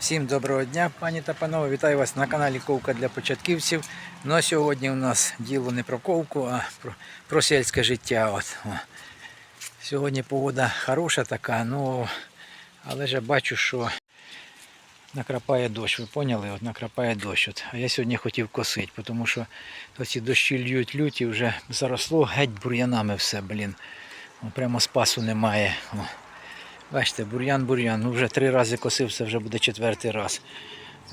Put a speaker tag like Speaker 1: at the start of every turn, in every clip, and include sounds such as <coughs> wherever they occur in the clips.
Speaker 1: Всім доброго дня, пані та панове. Вітаю вас на каналі Ковка для початківців. Ну а сьогодні у нас діло не про ковку, а про, про сільське життя. От. Сьогодні погода хороша така, ну але ж бачу, що накрапає дощ. Ви поняли? От накрапає дощ. От. А я сьогодні хотів косити, тому що оці дощі льють люті, вже заросло геть бур'янами все, блін. Прямо спасу немає. О. Бачите, бур'ян, бур'ян. Ну вже три рази косив, це вже буде четвертий раз.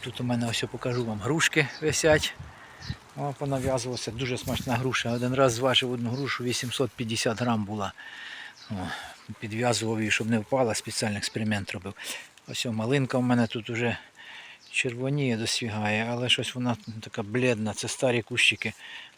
Speaker 1: Тут у мене ось я покажу вам грушки висять. О, понав'язувалося. Дуже смачна груша. Один раз зважив одну грушу 850 грам була. О, підв'язував її, щоб не впала, спеціальний експеримент робив. Ось о, малинка у мене тут вже червоніє, досвігає, але щось вона така бледна, це старі кущики,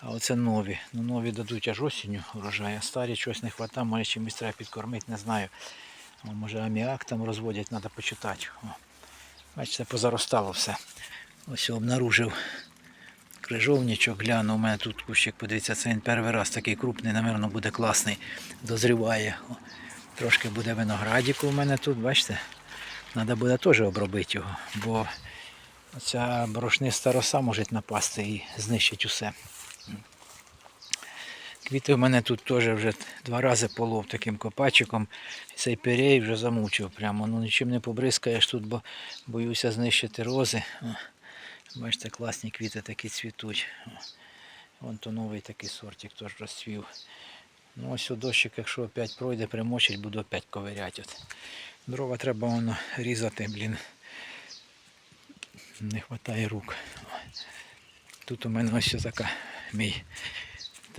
Speaker 1: а оце нові. Ну, нові дадуть аж осінню урожай, а старі щось не вистачає, може чимось треба підкормити, не знаю. О, може аміак там розводять, треба почитати. О. Бачите, позаростало все. Ось обнаружив крижовничок, гляну, у мене тут кущик, подивіться, це він перший раз такий крупний, напевно, буде класний, дозріває. О. Трошки буде виноградіку у мене тут, бачите? Треба буде теж обробити його, бо ця борошниста роса може напасти і знищить усе. Квіти в мене тут теж вже два рази полов таким копачиком. Цей перей вже замучив прямо. Ну нічим не побризкаєш тут, бо боюся знищити рози. О, Бачите, класні квіти такі цвітуть. О, Вон то новий такий сортик теж розцвів. Ну ось у дощик, якщо опять пройде, примочить, буду опять ковиряти. Дрова треба воно різати, блін. Не вистачає рук. Тут у мене ось така мій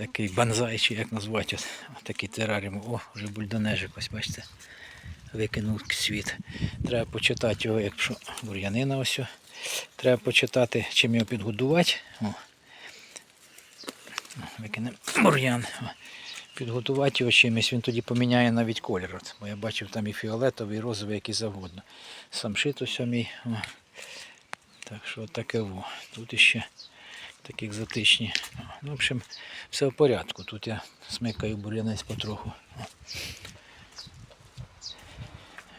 Speaker 1: такий банзай, чи як назвати, от такий тераріум. О, вже бульдонежик, ось бачите. Викинув світ. Треба почитати його, якщо бур'янина ось. Треба почитати, чим його підгодувати. О. Викинемо бур'ян. Підготувати його чимось, він тоді поміняє навіть колір. От. Бо я бачив там і фіолетовий, і розовий, який завгодно. Самшит ось о мій. О. Так що таке во. Тут іще такі екзотичні. Ну, в общем, все в порядку. Тут я смикаю бур'янець потроху.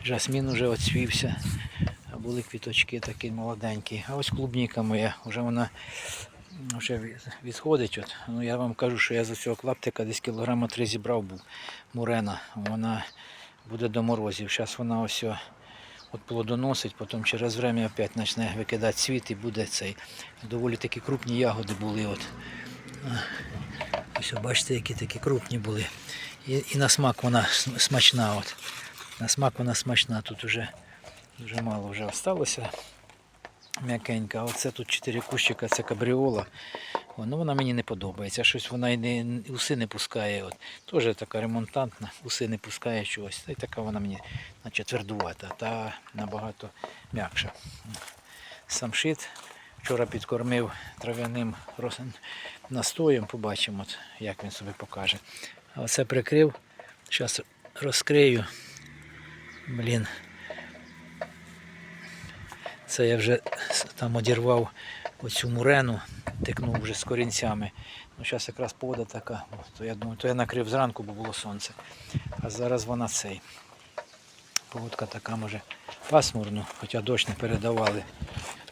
Speaker 1: Жасмін уже оцвівся. А були квіточки такі молоденькі. А ось клубніка моя, вже вона вже відходить. От. Ну, я вам кажу, що я за цього клаптика десь кілограма три зібрав був. Мурена. Вона буде до морозів. Зараз вона ось от плодоносить, потім через время опять почне викидати цвіт і буде цей. Доволі такі крупні ягоди були. От. Ось бачите, які такі крупні були. І, і на смак вона смачна. От. На смак вона смачна. Тут вже дуже мало вже осталося. М'якенька. Оце тут чотири кущика, це кабріола. О, ну вона мені не подобається. Щось вона і не, уси не пускає. От. Теж така ремонтантна, уси не пускає чогось. Та й така вона мені наче твердувата, та набагато м'якша. Самшит вчора підкормив трав'яним настоєм, побачимо, от, як він собі покаже. А оце прикрив. Зараз розкрию. Блін. Це я вже там одірвав оцю мурену, тикнув вже з корінцями. Ну, зараз якраз погода така, то я думаю, то я накрив зранку, бо було сонце. А зараз вона цей. Погодка така може пасмурно, хоча дощ не передавали.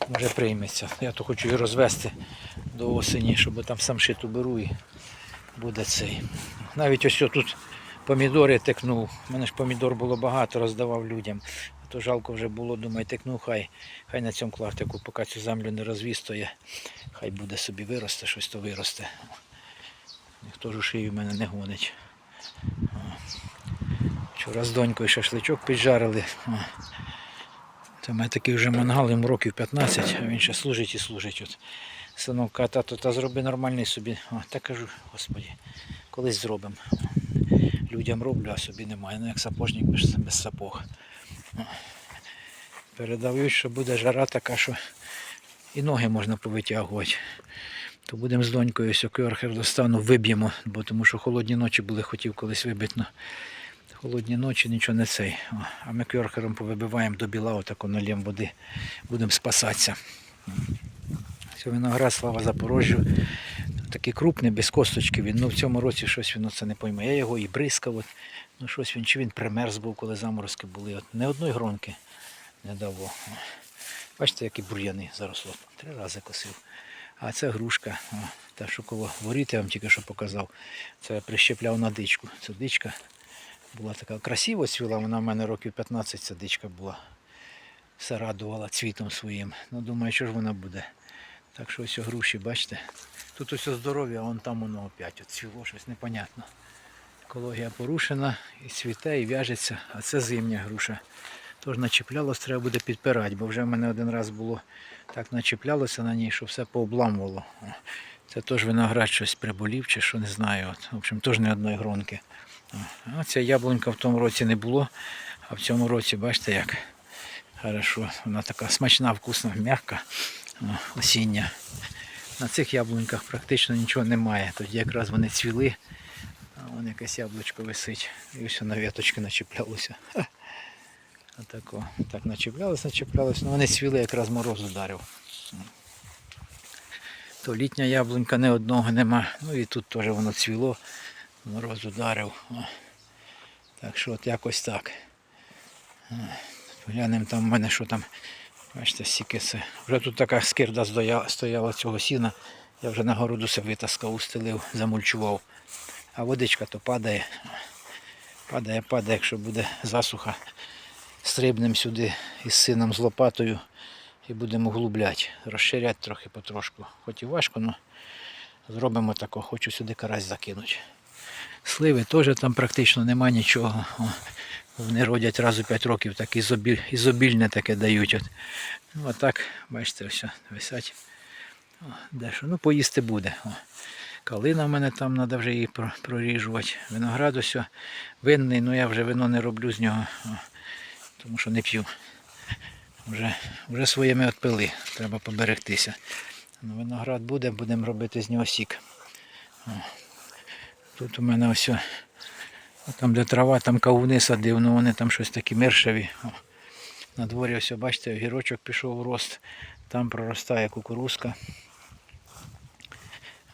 Speaker 1: Може прийметься. Я то хочу її розвести до осені, щоб там сам шиту беру і буде цей. Навіть ось тут помідори тикнув. У мене ж помідор було багато, роздавав людям. То жалко вже було, думаю, тикнув, хай, хай на цьому клаптику, поки цю землю не розвістоє, хай буде собі виросте, щось то виросте. Ніхто ж у шию в мене не гонить. Вчора з донькою шашличок піджарили. В мене такий вже мангал, йому років 15, а він ще служить і служить. От. Синок каже, тато, та зроби нормальний собі. О, та кажу, господі, колись зробимо. Людям роблю, а собі немає. Ну як сапожник без сапог. О. Передають, що буде жара така, що і ноги можна повитягувати. То будемо з донькою сьокерхер достану, виб'ємо, бо тому що холодні ночі були, хотів колись вибити. но Холодні ночі нічого не цей. О, а ми кьорхером повибиваємо до біла, отако нальємо води, будемо спасатися. Це виноград, слава Запорожжю. Такий крупний, без косточки він. Ну в цьому році щось він оце не пойме. Я його і бризкав. От. Ну щось він, чи він примерз був, коли заморозки були. От, не одної гронки не дало. Бачите, які бур'яни заросло. Три рази косив. А це грушка, о, та що коло воріт, я вам тільки що показав. Це я прищепляв на дичку. Це дичка була така красиво цвіла, вона в мене років 15 ця дичка була. Все радувала цвітом своїм. Ну, думаю, що ж вона буде. Так що ось груші, бачите. Тут ось здоров'я, а вон там воно опять от щось непонятно. Екологія порушена, і цвіте, і в'яжеться, а це зимня груша. Тож начіплялось, треба буде підпирати, бо вже в мене один раз було так начіплялося на ній, що все пообламувало. Це теж виноград щось приболів чи що не знаю. От, в общем, теж не одної гронки. А ця яблунька в тому році не було, а в цьому році, бачите як. Хорошо, вона така смачна, вкусна, м'яка, осіння. На цих яблуньках практично нічого немає. Тоді якраз вони цвіли, а вон якесь яблучко висить. І все на віточки начіплялося. Отако. Так начіплялось, начіплялось. Ну вони цвіли, якраз мороз ударив. То літня яблунька не одного нема. Ну і тут теж воно цвіло, мороз ударив. О. Так що от якось так. Глянемо там в мене, що там. Бачите, стільки. Вже тут така скирда стояла, цього сіна. Я вже на городу все витаскав, устелив, замульчував. А водичка то падає. Падає, падає, якщо буде засуха. Стрибнемо сюди із сином з лопатою і будемо глубляти, розширяти трохи потрошку. Хоч і важко, але зробимо тако, хочу сюди карась закинути. Сливи теж там практично нема нічого. Вони родять раз у 5 років, так ізобіль, ізобільне таке дають. От. Ну, а так, бачите, все, висять. О, дещо. Ну, поїсти буде. О. Калина в мене там треба вже її проріжувати. Виноград ось винний, ну я вже вино не роблю з нього, о, тому що не п'ю. Вже, вже своїми відпили, треба поберегтися. Ну, виноград буде, будемо робити з нього сік. О. Тут у мене ось, там де трава, там кавуни садив, ну вони там щось такі мершеві. О. На дворі ось, бачите, огірочок пішов у рост, там проростає кукурузка.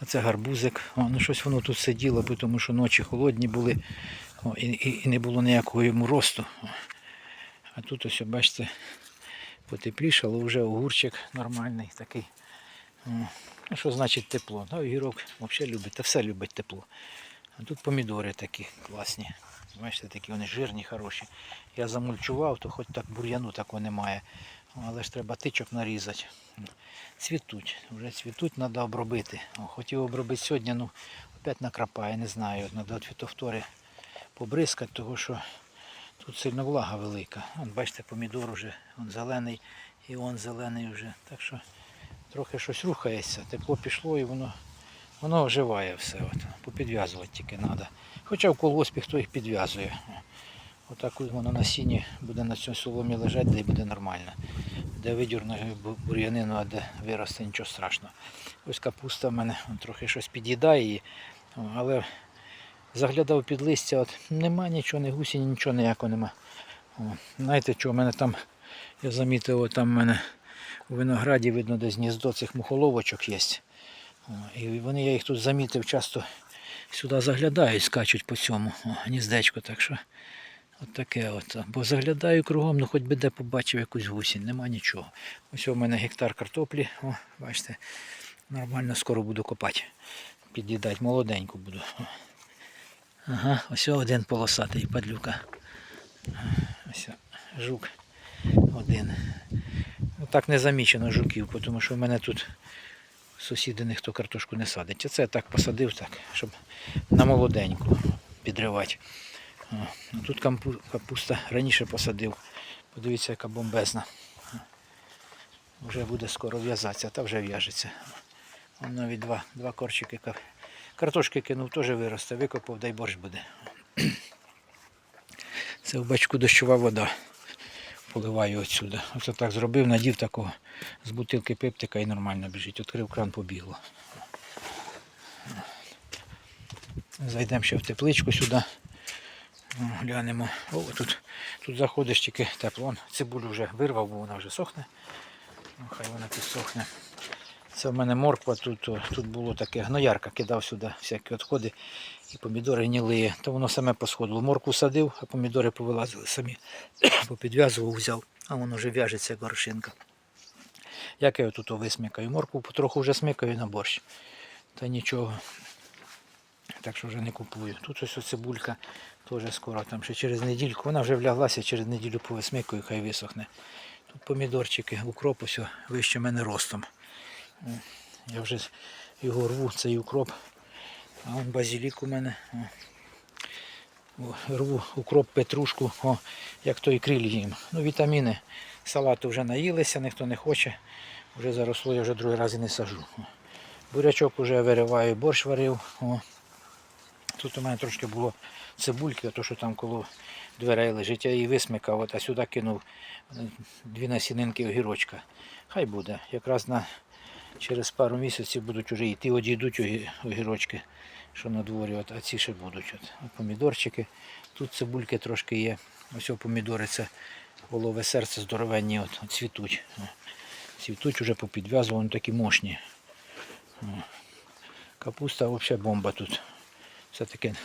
Speaker 1: А це гарбузик. О, ну щось воно тут сиділо, бо тому що ночі холодні були о, і, і, не було ніякого йому росту. О. А тут ось, бачите, потеплішало, вже огурчик нормальний такий. О. Ну, що значить тепло? Ну, огірок взагалі любить, та все любить тепло. А тут помідори такі класні. Бачите, такі вони жирні, хороші. Я замульчував, то хоч так бур'яну такого немає. Але ж треба тичок нарізати. Цвітуть, вже цвітуть, треба обробити. О, хотів обробити сьогодні, ну опять накрапає, не знаю. Треба від фітофтори побризкати, тому що тут сильно влага велика. Вон, бачите, помідор вже он зелений і он зелений вже. Так що трохи щось рухається, тепло пішло і воно, воно оживає все. От. Попідв'язувати тільки треба. Хоча в колгоспі хто їх підв'язує. Отак от воно на сіні буде на цьому соломі лежати, де буде нормально. Де видірну бур'янину, а де виросте, нічого страшного. Ось капуста в мене трохи щось під'їдає її, але заглядав під листя, от нема нічого, ні гусені, нічого ніякого нема. О, знаєте, що в мене там, я замітив, там в мене у винограді видно десь гніздо цих мухоловочок є. І вони, я їх тут замітив, часто сюди заглядають, скачуть по цьому о, гніздечко. Так що от таке от. Бо заглядаю кругом, ну хоч би де побачив якусь гусінь, нема нічого. Ось у мене гектар картоплі, о, бачите, нормально скоро буду копати. Під'їдати, молоденьку буду. Ага, ось один полосатий падлюка. Ось жук один. Ну, так не замічено жуків, тому що в мене тут сусіди ніхто картошку не садить. А це я так посадив, так, щоб на молоденьку підривати. О, ну Тут капуста раніше посадив. Подивіться, яка бомбезна. Вже буде скоро в'язатися, та вже в'яжеться. Вон навіть два, два корчики. Картошки кинув, теж виросте, викопав, дай борщ буде. Це в бачку дощова вода. Поливаю отсюди. Оце так зробив, надів такого з бутилки пептика і нормально біжить. Відкрив кран, побігло. Зайдемо ще в тепличку сюди. Глянемо. О, тут, тут заходиш тільки тепло. Цибулю вже вирвав, бо вона вже сохне. Ну, хай вона підсохне. Це в мене морква, тут, тут було таке гноярка, кидав сюди всякі відходи і помідори гніли. То воно саме посходило. Моркву садив, а помідори повилазили самі. <coughs> Попідв'язував, взяв, а воно вже в'яжеться як горошинка. Як я тут висмикаю? Морку потроху вже смикаю на борщ. Та нічого. Так що вже не купую. Тут ось цибулька теж скоро, там ще через недільку. Вона вже вляглася, через неділю повисмикаю, хай висохне. Тут помідорчики, укроп ось вище мене ростом. Я вже його рву, цей укроп. А он базилік у мене. Рву укроп, петрушку, о, як той криль їм. Ну, вітаміни. Салату вже наїлися, ніхто не хоче. Вже заросло, я вже другий раз і не сажу. Бурячок вже вириваю, борщ варив. О. Тут у мене трошки було цибульки, то що там коло дверей лежить, я її висмикав, от, а сюди кинув е, дві насінинки огірочка. Хай буде. Якраз на, через пару місяців будуть вже йти, одійдуть огірочки, що на дворі, от, а ці ще будуть. От. От помідорчики. Тут цибульки трошки є. Ось помідори це голове серце здоровенні, от, от цвітуть. Цвітуть вже попідв'язувані, такі мощні. Капуста взагалі бомба тут. Все-таки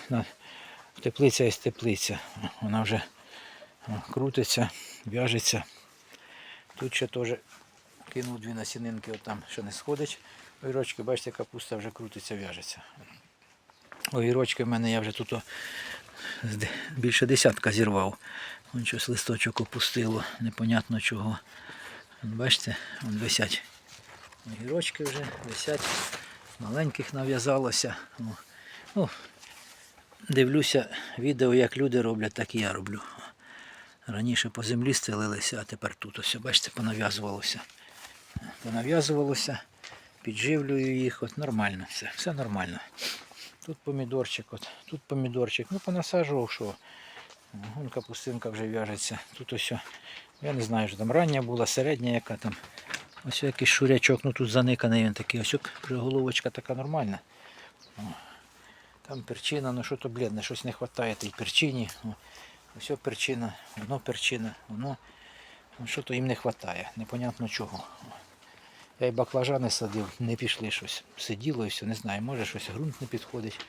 Speaker 1: теплиця є теплиця. Вона вже крутиться, в'яжеться. Тут ще теж кинув дві насінинки, от там ще не сходить. Огірочки, бачите, капуста вже крутиться, в'яжеться. Огірочки в мене я вже тут більше десятка зірвав. Вон щось листочок опустило, непонятно чого. Бачите, вон висять. Огірочки вже висять, маленьких нав'язалося. Ну, дивлюся відео, як люди роблять, так і я роблю. Раніше по землі стелилися, а тепер тут ось, бачите, понав'язувалося. Понав'язувалося, підживлюю їх, от нормально все, все нормально. Тут помідорчик, от, тут помідорчик. Ну, понасаджував, що. Вон капустинка вже в'яжеться. Тут ось, я не знаю, що там рання була, середня яка там. Ось якийсь шурячок, ну тут заниканий він такий, ось вже головочка така нормальна. О, Там перчина, ну що то блідне, щось не вистачає тій перчині. О, Ось перчина, воно перчина, воно. Ну, що то їм не вистачає, непонятно чого. О. Я і баклажани садив, не пішли щось. Сиділо і все, не знаю, може щось ґрунт не підходить.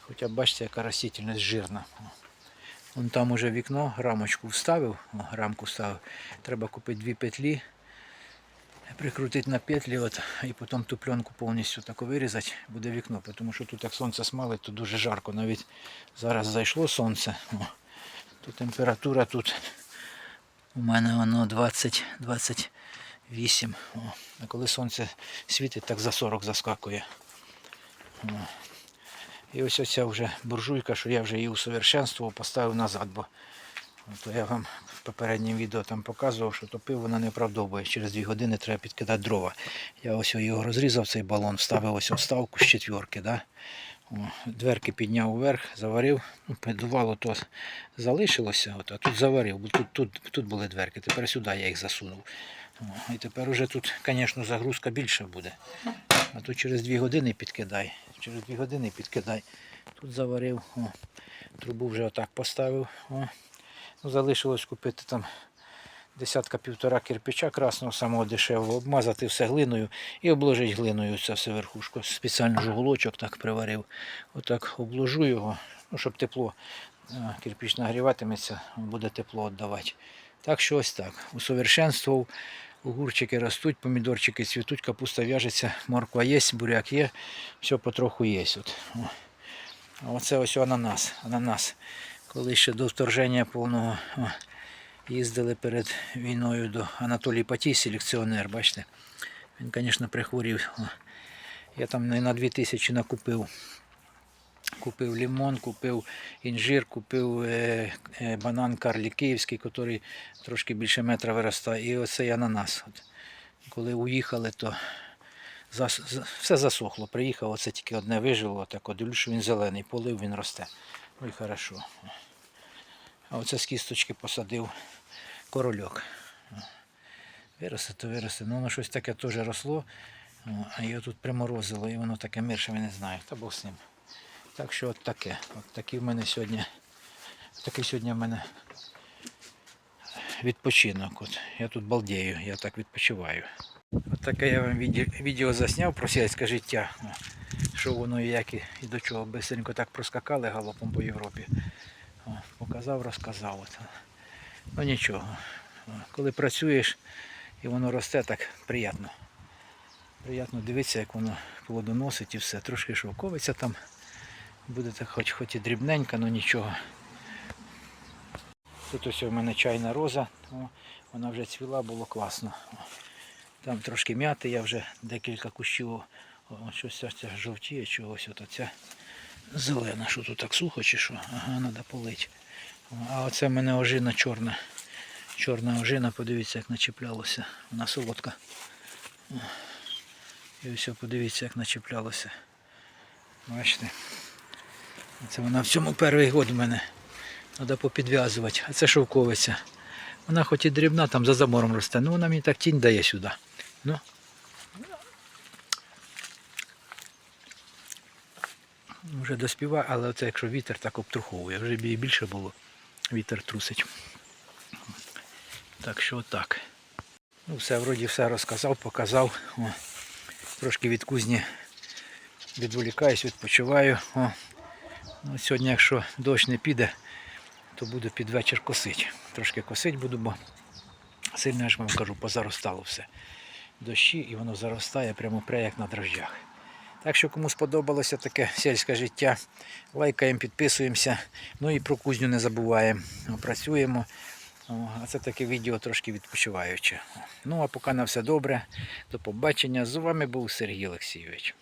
Speaker 1: Хоча бачите, яка растительність жирна. Вон там уже вікно, рамочку вставив, рамку вставив. Треба купити дві петлі, прикрутити на петлі от, і потім ту пленку повністю так вирізати, буде вікно. Тому що тут як сонце смалить, то дуже жарко. Навіть зараз зайшло сонце. О, то температура тут у мене воно 20-28. О, А коли сонце світить, так за 40 заскакує. О. І ось оця вже буржуйка, що я вже її усовершенствував, поставив назад, бо то я вам в попередньому відео там показував, що топив вона не оправдовує. Через 2 години треба підкидати дрова. Я ось його розрізав, цей балон, вставив ось вставку з четверки. Да? О, дверки підняв вверх, заварив, ну, то залишилося, от, а тут заварив, бо тут, тут, тут були дверки, тепер сюди я їх засунув. І тепер уже тут, звісно, загрузка більша буде. А тут через 2 години підкидай. Через 2 години підкидай. Тут заварив, о, трубу вже отак поставив. О. Ну, залишилось купити там десятка півтора кирпича красного, самого дешевого, обмазати все глиною і обложити глиною це все верхушку. Спеціально жуголочок так приварив. Отак обложу його, ну, щоб тепло. А, Кирпич нагріватиметься, буде тепло віддавати. Так що ось так. Усовершенствував. Огурчики ростуть, помідорчики цвітуть, капуста в'яжеться, морква є, буряк є, все потроху є. От. А оце ось ананас. Ананас. Коли ще до вторження повного о, їздили перед війною до Анатолій Патій, селекціонер, бачите. Він, звісно, прихворів. О. Я там не на 2000 накупив. Купив лимон, купив інжир, купив е, е, банан Карлі Київський, який трошки більше метра виростає. І оцей ананас. От. Коли уїхали, то зас, все засохло. Приїхав, оце тільки одне вижило, так от дивлюсь, що він зелений, полив, він росте. Ну і хорошо. А оце з кісточки посадив корольок. Виросте, то виросте. Ну воно щось таке теж росло, а його тут приморозило, і воно таке мирше, я не знаю. Та Бог з ним. Так що от таке. От такий в мене сьогодні. Такий сьогодні в мене відпочинок. От. Я тут балдею, я так відпочиваю. От таке я вам відео, засняв про сільське життя. Що воно і як і, до чого. Бисенько так проскакали галопом по Європі. О, показав, розказав. От. Ну нічого. Коли працюєш І воно росте так приємно. Приємно дивитися, як воно плодоносить і все. Трошки шовковиця там. Буде так хоч, хоч і дрібненька, але нічого. Тут ось у мене чайна роза. О, вона вже цвіла, було класно. Там трошки м'яти, я вже декілька кущів. О, щось ця жовтіє, чогось от оця зелена. Що тут так сухо чи що? Ага, треба полити. А оце в мене ожина чорна. Чорна ожина, подивіться, як начіплялося. Вона солодка. І ось подивіться, як начіплялося. Бачите? Це вона в цьому перший год в мене. Треба попідв'язувати. А це шовковиця. Вона хоч і дрібна, там за замором росте, ну вона мені так тінь дає сюди. Ну. Вже доспіває, але оце якщо вітер так обтруховує, вже б її більше було. Вітер трусить. Так що так. Ну все, вроді все розказав, показав. О, трошки від кузні відволікаюсь, відпочиваю. О. Ну, сьогодні, якщо дощ не піде, то буду під вечір косити. Трошки косити буду, бо сильно я ж вам кажу, позаростало все. Дощі і воно заростає прямо прямо як на дрожжах. Так що кому сподобалося таке сільське життя, лайкаємо, підписуємося. Ну і про кузню не забуваємо. Працюємо. А це таке відео трошки відпочиваюче. Ну а поки на все добре. До побачення. З вами був Сергій Олексійович.